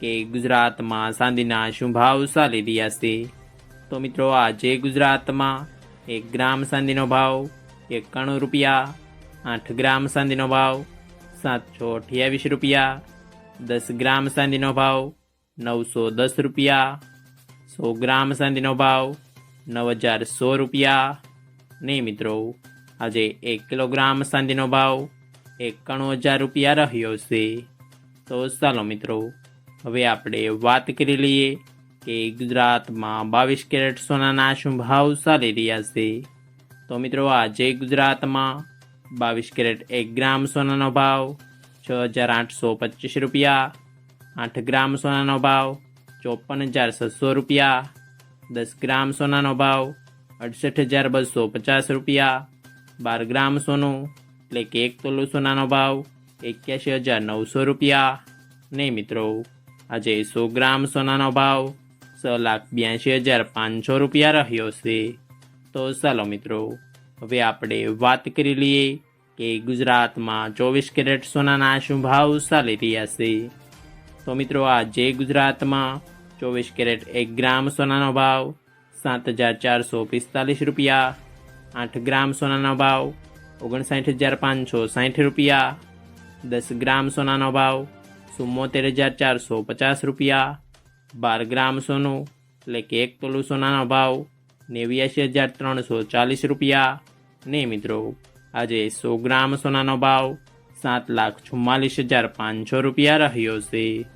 કે ગુજરાતમાં સાંધીના શું ભાવ ચાલી રહ્યા છે. તો મિત્રો, આજે ગુજરાતમાં એક ગ્રામ ચાંદીનો ભાવ એકાણું રૂપિયા, આઠ ગ્રામ ચાંદીનો ભાવ, સાતસો અઠ્યાવીસ રૂપિયા, દસ ગ્રામ ચાંદીનો ભાવ, નવસો દસ રૂપિયા, સો ગ્રામ ચાંદીનો ભાવ, નવ હજાર સો રૂપિયા. ને મિત્રો, આજે એક કિલોગ્રામ ચાંદીનો ભાવ એકાણું હજાર રૂપિયા રહ્યો છે. તો ચાલો મિત્રો હવે આપણે વાત કરી લઈએ કે ગુજરાતમાં બાવીસ કેરેટ સોનાના શું ભાવ ચાલી રહ્યા છે. તો મિત્રો, આજે ગુજરાતમાં બાવીસ કેરેટ એક ગ્રામ સોનાનો ભાવ છ હજાર આઠસો પચીસ રૂપિયા, આઠ ગ્રામ સોનાનો ભાવ ચોપન હજાર છસો રૂપિયા, દસ ગ્રામ સોનાનો ભાવ અડસઠ હજાર બસો પચાસ રૂપિયા, બાર ગ્રામ સોનું એટલે કે એક તોલું સોનાનો ભાવ એક્યાસી હજાર નવસો રૂપિયા. નહીં મિત્રો આજે સો ગ્રામ સોનાનો ભાવ છ લાખ બ્યાસી હજાર પાંચસો રૂપિયા રહ્યો છે. તો ચાલો મિત્રો, હવે આપણે વાત કરી લઈએ કે ગુજરાતમાં ચોવીસ કેરેટ સોનાના શું ભાવ ચાલી રહ્યા છે. તો મિત્રો, આજે ગુજરાતમાં ચોવીસ કેરેટ એક ગ્રામ સોનાનો ભાવ સાત હજાર ચારસો પિસ્તાલીસ રૂપિયા, આઠ ગ્રામ સોનાનો ભાવ ઓગણસાઠ હજાર પાંચસો સાઠ રૂપિયા, દસ ગ્રામ સોનાનો ભાવ ચુમ્મોતેર હજાર ચારસો પચાસ રૂપિયા. બાર ગ્રામ સોનું, એટલે કે એક તોલું સોનાનો ભાવ નેવ્યાસી હજાર ત્રણસો ચાલીસ રૂપિયા. ને મિત્રો, આજે સો ગ્રામ સોનાનો ભાવ સાત લાખ ચુમ્માલીસ હજાર પાંચસો રૂપિયા રહ્યો છે.